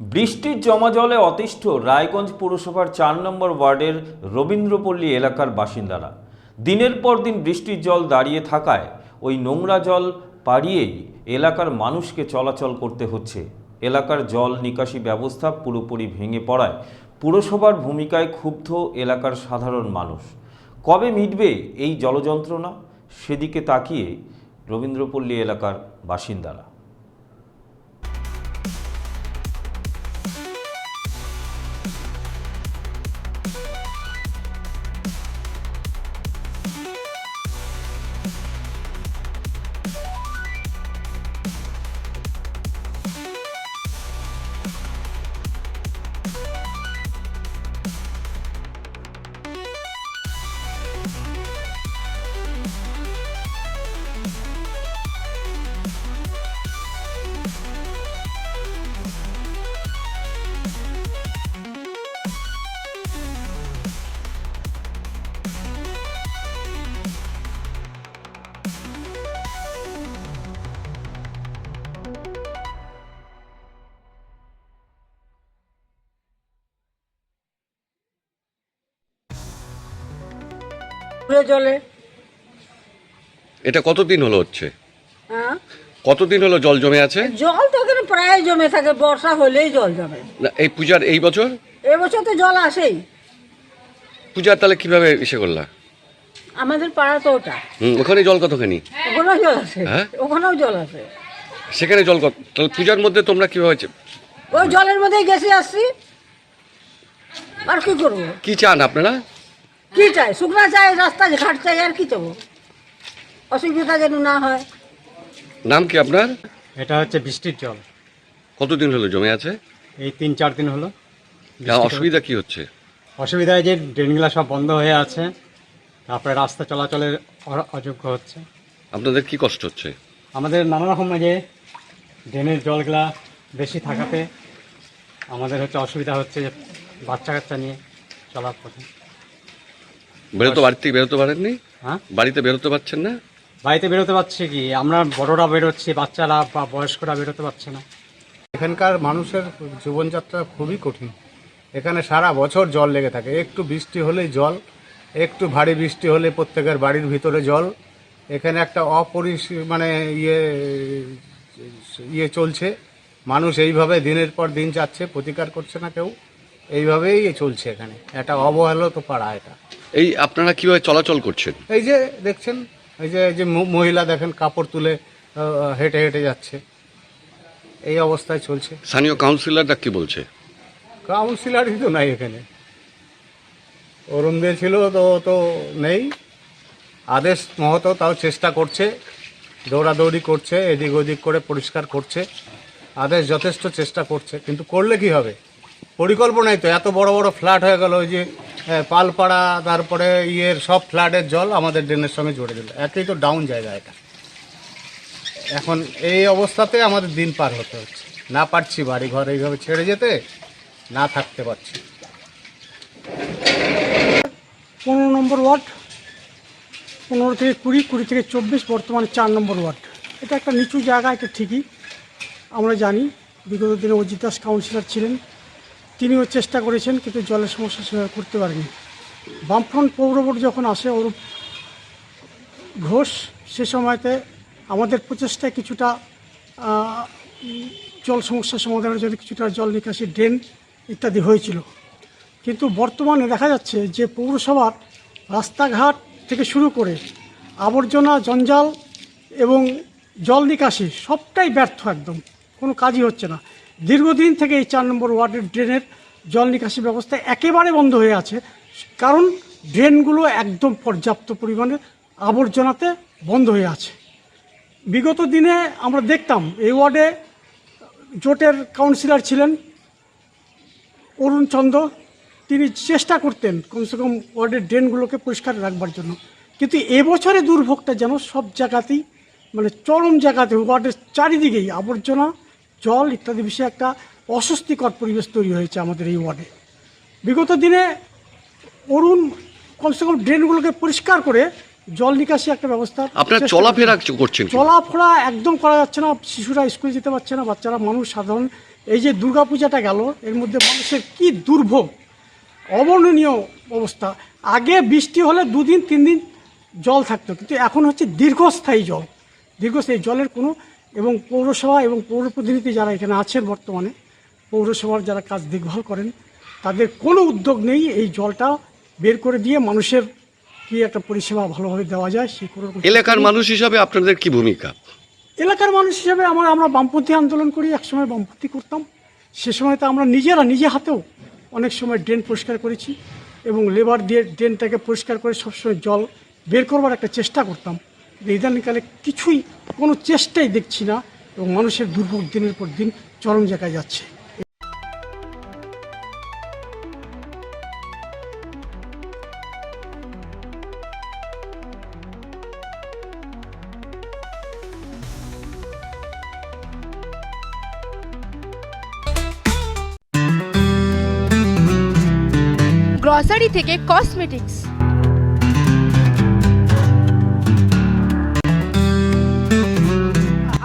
বৃষ্টির জমা জলে অতিষ্ঠ রায়গঞ্জ পুরসভার চার নম্বর ওয়ার্ডের রবীন্দ্রপল্লী এলাকার বাসিন্দারা। দিনের পর দিন বৃষ্টির জল দাঁড়িয়ে থাকায় ওই নোংরা জল পাড়িয়েই এলাকার মানুষকে চলাচল করতে হচ্ছে। এলাকার জল নিকাশি ব্যবস্থা পুরোপুরি ভেঙে পড়ায় পুরসভার ভূমিকায় ক্ষুব্ধ এলাকার সাধারণ মানুষ। কবে মিটবে এই জলযন্ত্রণা? সেদিকে তাকিয়ে রবীন্দ্রপল্লী এলাকার বাসিন্দারা। পুরো জলে। এটা কতদিন হলো হচ্ছে? হ্যাঁ? কতদিন হলো জল জমে আছে? জল তো এখানে প্রায় জমে থাকে বর্ষা হলেই জল জমে। না, এই পূজার এই বছর? এবছর তো জল আসেই। পূজার তাহলে কীভাবে এসে করলা? আমাদের পাড়া তো ওটা। হুম ওখানে জল কতখানি? ওখানেও জল আছে। হ্যাঁ? ওখানেও জল আছে। সেখানে জল কত? তাহলে পূজার মধ্যে তোমরা কীভাবে চে- ওই জলের মধ্যেই গেছে আসছি। আর কি করব? কি চান আপনারা? কি চাই? শুকনা চাই রাস্তা ঘাট চাই আর কি চাবো? অসুবিধা যেন না হয়। নাম কি আপনার? এটা হচ্ছে বৃষ্টির জল। কতদিন হলো জমে আছে? এই তিন চার দিন হলো আর অসুবিধা কি হচ্ছে? অসুবিধায় যে ড্রেনগুলো সব বন্ধ হয়ে আছে তারপরে রাস্তা চলাচলের অ- অযোগ্য হচ্ছে। আপনাদের কি কষ্ট হচ্ছে? আমাদের নানা রকম যে ড্রেনের জলগুলা বেশি থাকাতে আমাদের হচ্ছে অসুবিধা হচ্ছে যে বাচ্চা কাচ্চা নিয়ে চলার পথে। বেরোতে বাড়ি থেকে বেরোতে পারেননি? হ্যাঁ? বাড়িতে বেরোতে পারছেন না? বাড়িতে বেরোতে পারছে কি? আমরা বড়রা বেরোচ্ছি বাচ্চারা বা বয়স্করা বেরোতে পারছে না। এখানকার মানুষের জীবনযাত্রা খুবই কঠিন। এখানে সারা বছর জল লেগে থাকে। একটু বৃষ্টি হলেই জল একটু ভারী বৃষ্টি হলে প্রত্যেকের বাড়ির ভিতরে জল। এখানে একটা অপরিস মানে ইয়ে ইয়ে চলছে। মানুষ এইভাবে দিনের পর দিন যাচ্ছে প্রতিকার করছে না কেউ। এইভাবেই চলছে এখানে। একটা অবহেলিত পাড়া এটা। এই আপনারা কীভাবে চলাচল করছেন? এই যে দেখছেন এই যে যে মহিলা দেখেন কাপড় তুলে হেঁটে হেঁটে যাচ্ছে। এই অবস্থায় চলছে। স্থানীয় কাউন্সিলররা কি বলছে? কাউন্সিলারই তো নাই এখানে। অরুণ দে ছিল তো তো নেই। আদেশ মহতো তাও চেষ্টা করছে দৌড়াদৌড়ি করছে এদিক ওদিক করে পরিষ্কার করছে। আদেশ যথেষ্ট চেষ্টা করছে কিন্তু করলে কি হবে? পরিকল্পনাই তো এত বড় বড় ফ্ল্যাট হয়ে গেল ওই যে পালপাড়া, তারপরে ইয়ের সব ফ্ল্যাটের জল আমাদের ড্রেনের সঙ্গে জুড়ে দিল। একই তো ডাউন জায়গা এটা। এখন এই অবস্থাতে আমাদের দিন পার হতে হচ্ছে। না পারছি বাড়ি ঘর এইভাবে ছেড়ে যেতে, না থাকতে পারছি। পনেরো নম্বর ওয়ার্ড, পনেরো থেকে কুড়ি কুড়ি থেকে চব্বিশ বর্তমানে চার নম্বর ওয়ার্ড। এটা একটা নিচু জায়গা, এটা ঠিকই, আমরা জানি। বিগত দিনে অজিত দাস কাউন্সিলর ছিলেন। তিনিও চেষ্টা করেছেন, কিন্তু জলের সমস্যা সেভাবে করতে পারেনি। বামফ্রন্ট পৌর বোর্ড যখন আসে, অরূপ ঘোষ, সে সময়তে আমাদের প্রচেষ্টায় কিছুটা জল সমস্যা সমাধানের জন্য কিছুটা জল নিকাশি, ড্রেন ইত্যাদি হয়েছিল। কিন্তু বর্তমানে দেখা যাচ্ছে যে পৌরসভার রাস্তাঘাট থেকে শুরু করে আবর্জনা, জঞ্জাল এবং জল নিকাশি সবটাই ব্যর্থ একদম। কোনো কাজই হচ্ছে না। দীর্ঘদিন থেকে এই চার নম্বর ওয়ার্ডের ড্রেনের জল নিকাশি ব্যবস্থা একেবারে বন্ধ হয়ে আছে। কারণ ড্রেনগুলো একদম পর্যাপ্ত পরিমাণে আবর্জনাতে বন্ধ হয়ে আছে। বিগত দিনে আমরা দেখতাম এই ওয়ার্ডে জোটের কাউন্সিলর ছিলেন অরুণ চন্দ্র তিনি চেষ্টা করতেন কমসে কম ওয়ার্ডের ড্রেনগুলোকে পরিষ্কার রাখবার জন্য। কিন্তু এবছরে দুর্ভোগটা যেন সব জায়গাতেই মানে চরম জায়গাতে, ওয়ার্ডের চারিদিকেই আবর্জনা জল ইত্যাদি বিষয়ে একটা অস্বস্তিকর পরিবেশ তৈরি হয়েছে আমাদের এই ওয়ার্ডে। বিগত দিনে অরুণ কমসে কম ড্রেনগুলোকে পরিষ্কার করে জল নিকাশি একটা ব্যবস্থা আপনারা চলাফেরা করছেন। চলাফেরা একদম করা যাচ্ছে না শিশুরা স্কুলে যেতে পারছে না বাচ্চারা মানুষ সাধারণ। এই যে দুর্গাপূজাটা গেল এর মধ্যে মানুষের কি দুর্ভোগ? অবর্ণনীয় অবস্থা। আগে বৃষ্টি হলে দুদিন তিন দিন জল থাকতো কিন্তু এখন হচ্ছে দীর্ঘস্থায়ী জল। দীর্ঘস্থায়ী জলের কোনো এবং পৌরসভা এবং পৌর প্রতিনিধি যারা এখানে আছেন বর্তমানে পৌরসভার যারা কাজ দেখভাল করেন তাদের কোনো উদ্যোগ নেই এই জলটা বের করে দিয়ে মানুষের কি একটা পরিষেবা ভালোভাবে দেওয়া যায় সেই কোনো এলাকার মানুষ হিসাবে আপনাদের কি ভূমিকা? এলাকার মানুষ হিসাবে আমরা আমরা বামপন্থী আন্দোলন করি একসময় বামপন্থী করতাম। সে সময় তো আমরা নিজেরা নিজে হাতেও অনেক সময় ড্রেন পরিষ্কার করেছি এবং লেবার দিয়ে ড্রেনটাকে পরিষ্কার করে সবসময় জল বের করবার একটা চেষ্টা করতাম। ইদানিংকালে কিছুই, কোনো চেষ্টাই দেখছি না এবং মানুষের দুর্ভোগ দিনের পর দিন চরম জায়গায় যাচ্ছে। গ্রসারি থেকে কসমেটিক্স